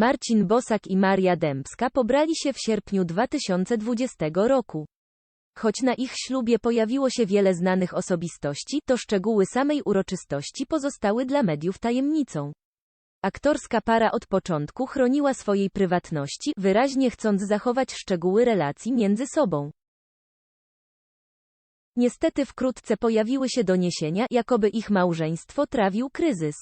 Marcin Bosak i Maria Dębska pobrali się w sierpniu 2020 roku. Choć na ich ślubie pojawiło się wiele znanych osobistości, to szczegóły samej uroczystości pozostały dla mediów tajemnicą. Aktorska para od początku chroniła swojej prywatności, wyraźnie chcąc zachować szczegóły relacji między sobą. Niestety wkrótce pojawiły się doniesienia, jakoby ich małżeństwo trawił kryzys.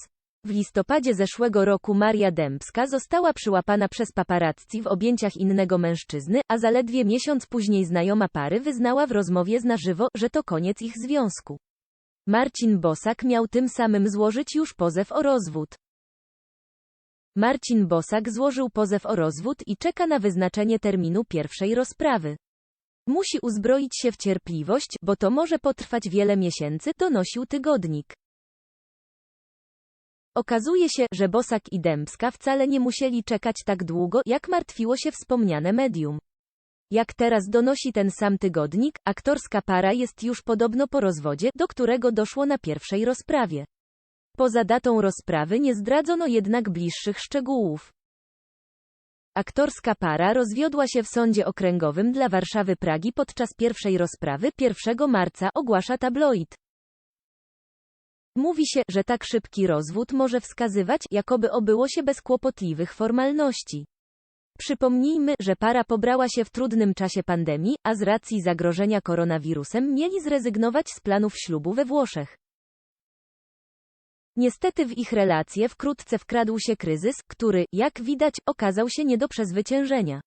W listopadzie zeszłego roku Maria Dębska została przyłapana przez paparazzi w objęciach innego mężczyzny, a zaledwie miesiąc później znajoma pary wyznała w rozmowie z na żywo, że to koniec ich związku. Marcin Bosak miał tym samym złożyć już pozew o rozwód. Marcin Bosak złożył pozew o rozwód i czeka na wyznaczenie terminu pierwszej rozprawy. Musi uzbroić się w cierpliwość, bo to może potrwać wiele miesięcy, donosił tygodnik. Okazuje się, że Bosak i Dębska wcale nie musieli czekać tak długo, jak martwiło się wspomniane medium. Jak teraz donosi ten sam tygodnik, aktorska para jest już podobno po rozwodzie, do którego doszło na pierwszej rozprawie. Poza datą rozprawy nie zdradzono jednak bliższych szczegółów. Aktorska para rozwiodła się w sądzie okręgowym dla Warszawy Pragi podczas pierwszej rozprawy 1 marca, ogłasza tabloid. Mówi się, że tak szybki rozwód może wskazywać, jakoby obyło się bez kłopotliwych formalności. Przypomnijmy, że para pobrała się w trudnym czasie pandemii, a z racji zagrożenia koronawirusem mieli zrezygnować z planów ślubu we Włoszech. Niestety w ich relacje wkrótce wkradł się kryzys, który, jak widać, okazał się nie do przezwyciężenia.